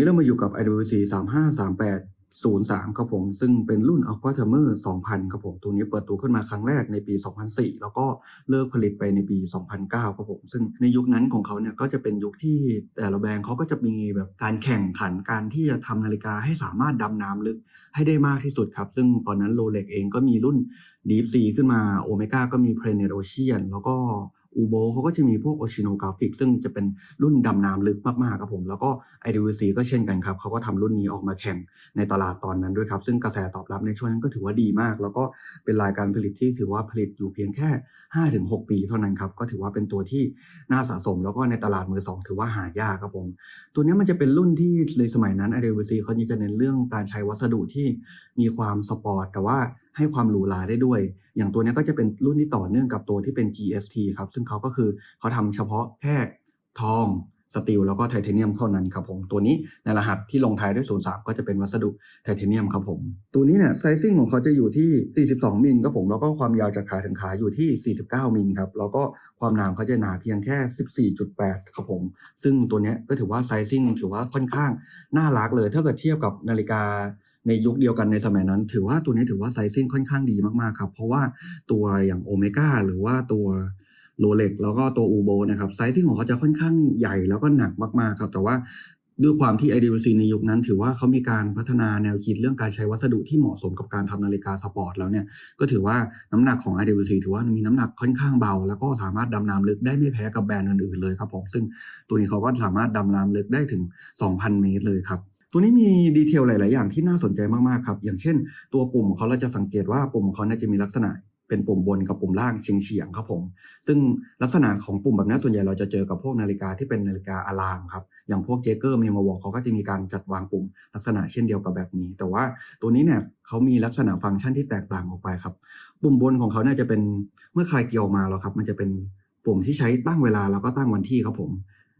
นี้เรามาอยู่กับ IWC 353803ครับผมซึ่งเป็นรุ่น Aqua Timer 2000ครับผมตัวนี้เปิดตัวขึ้นมาครั้งแรกในปี 2004 แล้วก็เลิกผลิตไปในปี 2009ครับผมซึ่งในยุคนั้นของเขาเนี่ยก็จะเป็นยุคที่แต่ละแบรนด์เขาก็จะมีแบบการแข่งขันการที่จะทำนาฬิกาให้สามารถดำน้ำลึกให้ได้มากที่สุดครับ ซึ่งตอนนั้น Rolex เองก็มีรุ่น Deep Sea ขึ้นมา Omega ก็มี Planet Ocean แล้วก็ อูโบเขาก็จะมีพวก Oceanographic ซึ่งจะเป็นรุ่นดำน้ำลึกมากๆครับผม แล้วก็ IWC ก็เช่นกันครับเขาก็ทำรุ่นนี้ออกมาแข่งในตลาดตอนนั้นด้วยครับ ซึ่งกระแสตอบรับในช่วงนั้นก็ถือว่าดีมาก แล้วก็เป็นรายการผลิตที่ถือว่าผลิตอยู่เพียงแค่ 5-6 ปีเท่านั้นครับ ก็ถือว่าเป็นตัวที่น่าสะสม แล้วก็ในตลาดมือสองถือว่าหายากครับผม ตัวนี้มันจะเป็นรุ่นที่ในสมัยนั้น IWC เขาจะเน้นเรื่องการใช้วัสดุที่มีความสปอร์ตแต่ว่าให้ความหรูหราได้ด้วย อย่างตัวนี้ก็จะเป็นรุ่นที่ต่อเนื่องกับตัวที่เป็น GST ครับ ซึ่งเขาก็คือเขาทำเฉพาะแค่ทอง สตีลแล้วก็ไทเทเนียมเท่านั้นครับผม ตัวนี้ในรหัสที่ลงท้ายด้วย 03 ก็จะเป็นวัสดุไทเทเนียมครับผม ตัวนี้เนี่ยไซซิ่งของเขาจะอยู่ที่ 42 มิลครับผม แล้วก็ความยาวจากขาถึงขาอยู่ที่ 49 มิลครับ แล้วก็ความหนาเขาจะหนาเพียงแค่ 14.8 ครับผม ซึ่งตัวนี้ก็ถือว่าไซซิ่งถือว่าค่อนข้างน่ารักเลยถ้าเกิดเทียบกับนาฬิกาในยุคเดียวกันในสมัยนั้น ถือว่าตัวนี้ถือว่าไซซิ่งค่อนข้างดีมากๆครับ เพราะว่าตัวอย่างโอเมก้าหรือว่าตัว โรเล็กแล้วก็ตัวอูโบนะครับไซซิ่งของเขาจะค่อนข้างใหญ่แล้วก็หนักมากๆครับแต่ว่าด้วยความที่ IWC ในยุคนั้น ถือว่าเขามีการพัฒนาแนวคิดเรื่องการใช้วัสดุที่เหมาะสมกับการทำนาฬิกาสปอร์ตแล้วเนี่ย ก็ถือว่าน้ำหนักของ IWC ถือว่ามีน้ำหนักค่อนข้างเบา แล้วก็สามารถดำน้ำลึกได้ไม่แพ้กับแบรนด์อื่นๆเลยครับผมซึ่งตัวนี้เขาก็สามารถดำน้ำลึกได้ถึง 2,000 เมตรเลยครับตัวนี้มีดีเทลหลาย ๆ อย่างที่น่าสนใจมาก ๆ ครับ อย่างเช่น ตัวปุ่มของเขาเราจะสังเกตว่าปุ่มของเขาจะมีลักษณะ เป็นปุ่มบนกับปุ่มล่างเฉียงๆครับผม ซึ่งลักษณะของปุ่มแบบนี้ส่วนใหญ่เราจะเจอกับพวกนาฬิกาที่เป็นนาฬิกาอะลามครับ อย่างพวกเจเกอร์เมมโมวอลเขาก็จะมีการจัดวางปุ่มลักษณะเช่นเดียวกับแบบนี้ แต่ว่าตัวนี้เนี่ยเขามีลักษณะฟังก์ชันที่แตกต่างออกไปครับ ปุ่มบนของเขาเนี่ยจะเป็นเมื่อคลายเกียวมาแล้วครับ มันจะเป็นปุ่มที่ใช้ตั้งเวลาแล้วก็ตั้งวันที่ครับผม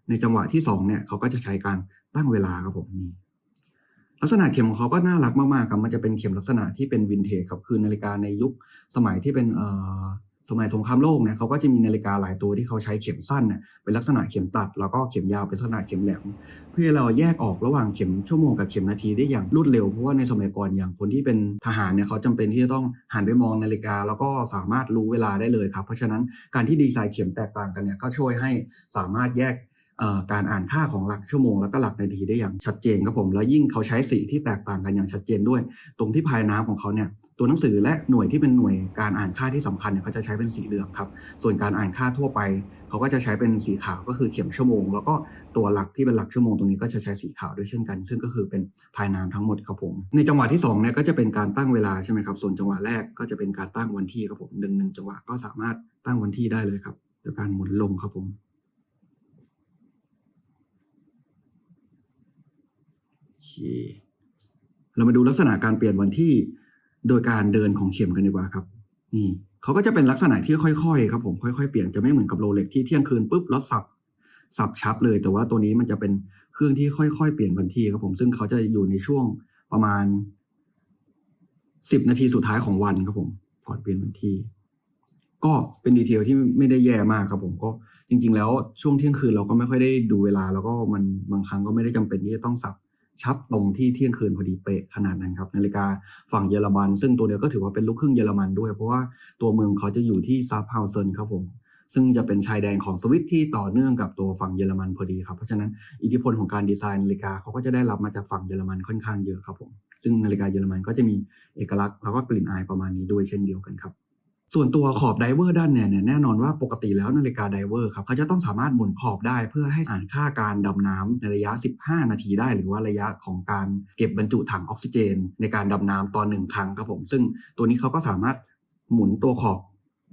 ในจังหวะที่สองเนี่ยเขาก็จะใช้การตั้งเวลาครับผมนี่ ลักษณะเข็มของเขาก็น่ารักมากๆครับมันจะเป็นเข็มลักษณะที่เป็นวินเทจครับคือนาฬิกาในยุคสมัยที่เป็นเอ่อสมัยสงครามโลกเนี่ยเขาก็จะมีนาฬิกาหลายตัวที่เขาใช้เข็มสั้นเนี่ยเป็นลักษณะเข็มตัด แล้วก็เข็มยาวเป็นลักษณะเข็มแหลม เพื่อเราแยกออกระหว่างเข็มชั่วโมงกับเข็มนาทีได้อย่างรวดเร็วเพราะว่าในสมัยก่อนอย่างคนที่เป็นทหารเนี่ยเขาจำเป็นที่จะต้องหันไปมองนาฬิกา แล้วก็สามารถรู้เวลาได้เลยครับเพราะฉะนั้นการที่ดีไซน์เข็มแตกต่างกันเนี่ยก็ช่วยให้สามารถแยก การอ่านค่าของหลักชั่วโมง แล้วก็หลักนาทีได้อย่างชัดเจนครับผม แล้วยิ่งเขาใช้สีที่แตกต่างกันอย่างชัดเจนด้วย ตรงที่ภายน้ำของเขาเนี่ยตัวหนังสือและหน่วยที่เป็นหน่วยการอ่านค่าที่สำคัญเนี่ยเขาจะใช้เป็นสีเหลืองครับ ส่วนการอ่านค่าทั่วไป เขาก็จะใช้เป็นสีขาวก็คือเข็มชั่วโมง แล้วก็ตัวหลักที่เป็นหลักชั่วโมงตรงนี้ก็จะใช้สีขาวด้วยเช่นกัน ซึ่งก็คือเป็นภายน้ำทั้งหมดครับผม ในจังหวะที่สองเนี่ยก็จะเป็นการตั้งเวลาใช่ไหมครับ ส่วนจังหวะแรกก็จะเป็นการตั้งวันที่ครับผมหนึ่งหนึ่งจังหวะก็สามารถตั้งวันที่ได้เลยครับโดยการหมุนลงครับผม โอ เคเรามาดูลักษณะการเปลี่ยนวันที่โดยการเดินของเข็มกันดีกว่าครับ นี่เขาก็จะเป็นลักษณะที่ค่อยๆครับผมค่อยๆเปลี่ยนจะไม่เหมือนกับโรเล็กที่เที่ยงคืนปุ๊บแล้วสับสับชับเลย แต่ว่าตัวนี้มันจะเป็นเครื่องที่ค่อยๆเปลี่ยนวันที่ครับผมซึ่งเขาจะอยู่ในช่วงประมาณสิบนาทีสุดท้ายของวันครับผมก่อนเปลี่ยนวันที่ ก็เป็นดีเทลที่ไม่ได้แย่มากครับผมก็จริง ๆ แล้วช่วงเที่ยงคืนเราก็ไม่ค่อยได้ดูเวลา แล้วก็มันบางครั้งก็ไม่ได้จำเป็นที่จะต้องสับ ชับตรงที่เที่ยงคืนพอดีเป๊ะขนาดนั้นครับนาฬิกาฝั่งเยอรมัน ซึ่งตัวเดียวก็ถือว่าเป็นลูกครึ่งเยอรมันด้วย เพราะว่าตัวเมืองเขาจะอยู่ที่ซาฟเฮาเซนครับผมซึ่งจะเป็นชายแดนของสวิตที่ต่อเนื่องกับตัวฝั่งเยอรมันพอดีครับ เพราะฉะนั้นอิทธิพลของการดีไซน์นาฬิกาเขาก็จะได้รับมาจากฝั่งเยอรมันค่อนข้างเยอะครับผมซึ่งนาฬิกาเยอรมันก็จะมีเอกลักษณ์แล้วก็กลิ่นอายประมาณนี้ด้วยเช่นเดียวกันครับ ส่วนตัวขอบไดเวอร์ด้านเนี่ยแน่นอนว่าปกติแล้วนาฬิกาไดเวอร์ครับเขาจะต้องสามารถหมุนขอบได้เพื่อให้อ่านค่าการดำน้ำในระยะ 15 นาทีได้ หรือว่าระยะของการเก็บบรรจุถังออกซิเจน ในการดำน้ำตอนหนึ่งครั้งครับผม ซึ่งตัวนี้เขาก็สามารถหมุนตัวขอบ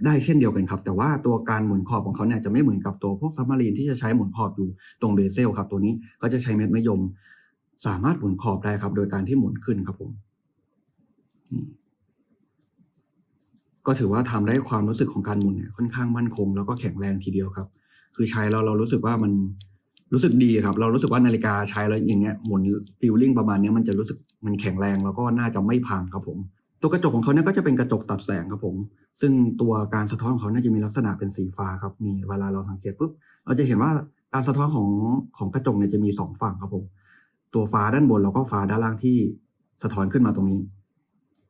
ได้เช่นเดียวกันครับ แต่ว่าตัวการหมุนขอบของเขาเนี่ยจะไม่เหมือนกับตัวพวกซับมารีนที่จะใช้หมุนขอบอยู่ตรงเบเซลครับตัวนี้เขาจะใช้เม็ดมะยม สามารถหมุนขอบได้ครับ โดยการที่หมุนขึ้นครับผมนี่ ก็ถือว่าทำได้ความรู้สึกของการหมุนเนี่ยค่อนข้างมั่นคง แล้วก็แข็งแรงทีเดียวครับ คือใช้แล้วเรารู้สึกว่ามันรู้สึกดีครับ เรารู้สึกว่านาฬิกาใช้แล้วอย่างเงี้ยหมุนฟีลลิ่งประมาณนี้มันจะรู้สึกมันแข็งแรงแล้วก็น่าจะไม่พังครับผม ตัวกระจกของเขาเนี่ยก็จะเป็นกระจกตัดแสงครับผม ซึ่งตัวการสะท้อนของเขาน่าจะมีลักษณะเป็นสีฟ้าครับนี่เวลาเราสังเกตปุ๊บเราจะเห็นว่าการสะท้อนของของกระจกเนี่ยจะมีสองฝั่งครับผม ตัวฟ้าด้านบนแล้วก็ฟ้าด้านล่างที่สะท้อนขึ้นมาตรงนี้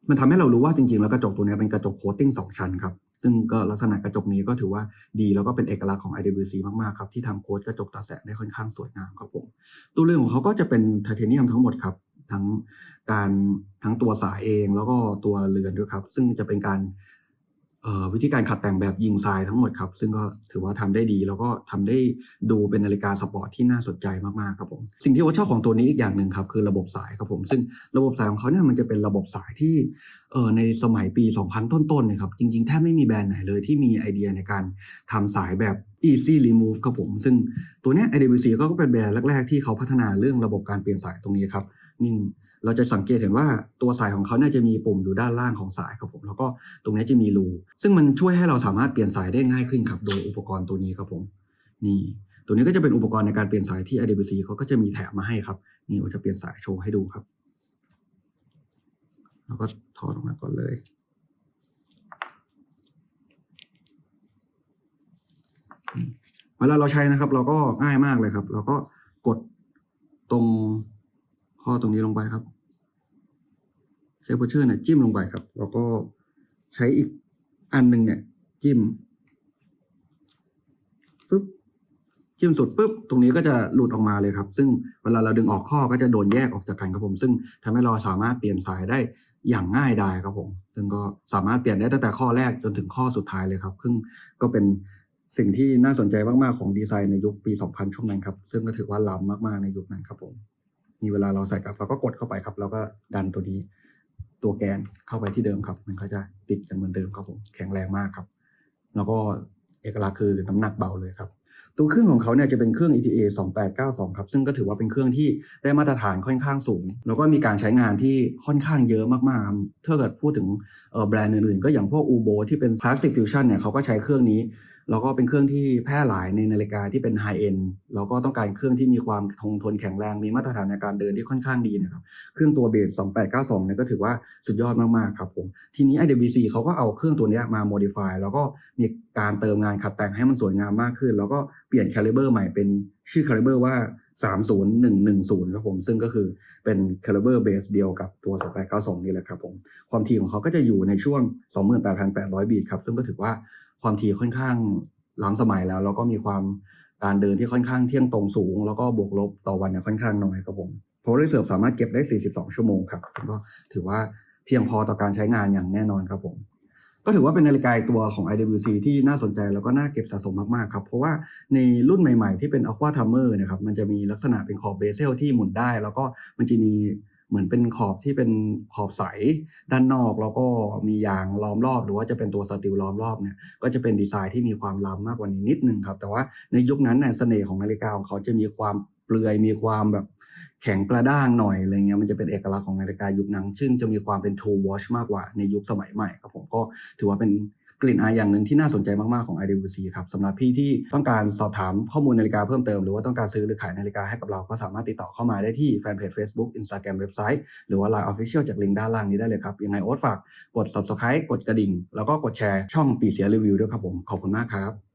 มันทำให้เรารู้ว่าจริงๆ แล้วกระจกตัวนี้เป็นกระจกโคตติ้งสองชั้นครับ ซึ่งก็ลักษณะกระจกนี้ก็ถือว่าดีแล้วก็เป็นเอกลักษณ์ของ IWC มากๆครับที่ทำโค้ดกระจกตาแสงได้ค่อนข้างสวยงามครับผมตัวเรือนของเขาก็จะเป็นไทเทเนียมทั้งหมดครับทั้งการทั้งตัวสายเองแล้วก็ตัวเรือนด้วยครับ ซึ่งจะเป็นการ วิธีการขัดแต่งแบบยิงทรายทั้งหมดครับ ซึ่งก็ถือว่าทำได้ดี แล้วก็ทำได้ดูเป็นนาฬิกาสปอร์ตที่น่าสนใจมากๆครับผมสิ่งที่โอชอบของตัวนี้อีกอย่างหนึ่งครับคือระบบสายครับผมซึ่งระบบสายของเขาเนี่ยมันจะเป็นระบบสายที่เออในสมัยปี 2000 ต้นๆเนี่ยครับจริงๆแทบไม่มีแบรนด์ไหนเลยที่มีไอเดียในการทำสายแบบ easy remove ครับผม ซึ่งตัวเนี้ย IWC ก็เป็นแบรนด์แรกๆที่เขาพัฒนาเรื่องระบบการเปลี่ยนสายตรงนี้ครับนิ่ง เราจะสังเกตเห็นว่าตัวสายของเขาเนี่ยจะมีปุ่มอยู่ด้านล่างของสายครับผมแล้วก็ตรงนี้จะมีรูซึ่งมันช่วยให้เราสามารถเปลี่ยนสายได้ง่ายขึ้นครับโดยอุปกรณ์ตัวนี้ครับผมนี่ตัวนี้ก็จะเป็นอุปกรณ์ในการเปลี่ยนสายที่ IWC เขาก็จะมีแถมมาให้ครับนี่เราจะเปลี่ยนสายโชว์ให้ดูครับแล้วก็ถอดออกมาก่อนเลยเวลาเราใช้นะครับ เราก็ง่ายมากเลยครับ เราก็กดตรง ข้อตรงนี้ลงไปครับ ใช้โพเชอร์เนี่ยจิ้มลงไปครับ แล้วก็ใช้อีกอันหนึ่งเนี่ย จิ้มปึ๊บจิ้มสุดปุ๊บตรงนี้ก็จะหลุดออกมาเลยครับ ซึ่งเวลาเราดึงออกข้อก็จะโดนแยกออกจากกันครับผม ซึ่งทำให้เราสามารถเปลี่ยนสายได้อย่างง่ายดายครับผม ซึ่งก็สามารถเปลี่ยนได้ตั้งแต่ข้อแรกจนถึงข้อสุดท้ายเลยครับ ซึ่งก็เป็นสิ่งที่น่าสนใจมาก ๆ ของดีไซน์ในยุคปี 2000 ช่วงนั้นครับ ซึ่งก็ถือว่าล้ำมาก ๆ ในยุคนั้นครับผม มีเวลาเราใส่กลับเราก็กดเข้าไปครับ แล้วก็ดันตัวนี้ตัวแกนเข้าไปที่เดิมครับ มันก็จะติดกันเหมือนเดิมครับผมแข็งแรงมากครับ แล้วก็เอกลักษณ์คือน้ำหนักเบาเลยครับ ตัวเครื่องของเขาเนี่ยจะเป็นเครื่อง ETA 2892 ครับ ซึ่งก็ถือว่าเป็นเครื่องที่ได้มาตรฐานค่อนข้างสูง แล้วก็มีการใช้งานที่ค่อนข้างเยอะมากๆถ้าเกิดพูดถึงแบรนด์อื่นๆ ก็อย่างพวก Ubo ที่เป็น Plastic Fusion เนี่ยเขาก็ใช้เครื่องนี้ แล้วก็เป็นเครื่องที่แพร่หลายในนาฬิกาที่เป็นไฮเอ็นแล้วก็ต้องการเครื่องที่มีความคงทนแข็งแรงมีมาตรฐานในการเดินที่ค่อนข้างดีนะครับ เครื่องตัวเบส 2892เนี่ยก็ถือว่าสุดยอดมากๆครับผม ทีนี้ IWC เขาก็เอาเครื่องตัวนี้มา modify แล้วก็มีการเติมงานขัดแต่งให้มันสวยงามมากขึ้น แล้วก็เปลี่ยน caliber ใหม่เป็นชื่อ caliber ว่า 30110 ครับผม ซึ่งก็คือเป็น caliber base เดียวกับตัว 2892 นี่แหละครับผม ความถี่ของเขาก็จะอยู่ในช่วง 28,800 บีทครับ ซึ่งก็ถือว่า ความถี่ค่อนข้างล้ำสมัยแล้วแล้วก็มีความการเดินที่ค่อนข้างเที่ยงตรงสูง แล้วก็บวกลบต่อวันเนี่ยค่อนข้างน้อยครับผม Power Reserve สามารถเก็บได้ 42 ชั่วโมงครับก็ถือว่าเพียงพอต่อการใช้งานอย่างแน่นอนครับผม ก็ถือว่าเป็นนาฬิกาตัวของ IWC ที่น่าสนใจแล้วก็น่าเก็บสะสมมากๆครับ เพราะว่าในรุ่นใหม่ๆที่เป็น Aqua Timer นะครับมันจะมีลักษณะเป็นขอบเบเซลที่หมุนได้ แล้วก็มันจะมี เหมือนเป็นขอบที่เป็นขอบใสด้านนอกแล้วก็มียางล้อมรอบ หรือว่าจะเป็นตัวสติลล้อมรอบเนี่ยก็จะเป็นดีไซน์ที่มีความล้ำมากกว่านี้นิดนึงครับ แต่ว่าในยุคนั้นเนี่ยเสน่ห์ของนาฬิกาของเขาจะมีความเปลือยมีความแบบแข็งกระด้างหน่อยอะไรเงี้ยมันจะเป็นเอกลักษณ์ของนาฬิกายุคนั้นซึ่งจะมีความเป็น True Watch มากกว่าในยุคสมัยใหม่ครับผมก็ถือว่าเป็น กลิ่นอายอย่างหนึ่งที่น่าสนใจมาก ๆ ของ IWC ครับสำหรับพี่ที่ต้องการสอบถามข้อมูลนาฬิกาเพิ่มเติม หรือว่าต้องการซื้อหรือขายนาฬิกาให้กับเรา ก็สามารถติดต่อเข้ามาได้ที่แฟนเพจ Facebook Instagram เว็บไซต์ หรือว่า Line Official จากลิงก์ด้านล่างนี้ได้เลยครับ ยังไงโอ๊ตฝากกด Subscribe กดกระดิ่ง แล้วก็กดแชร์ช่องปีเสียรีวิวด้วยครับผมขอบคุณมากครับ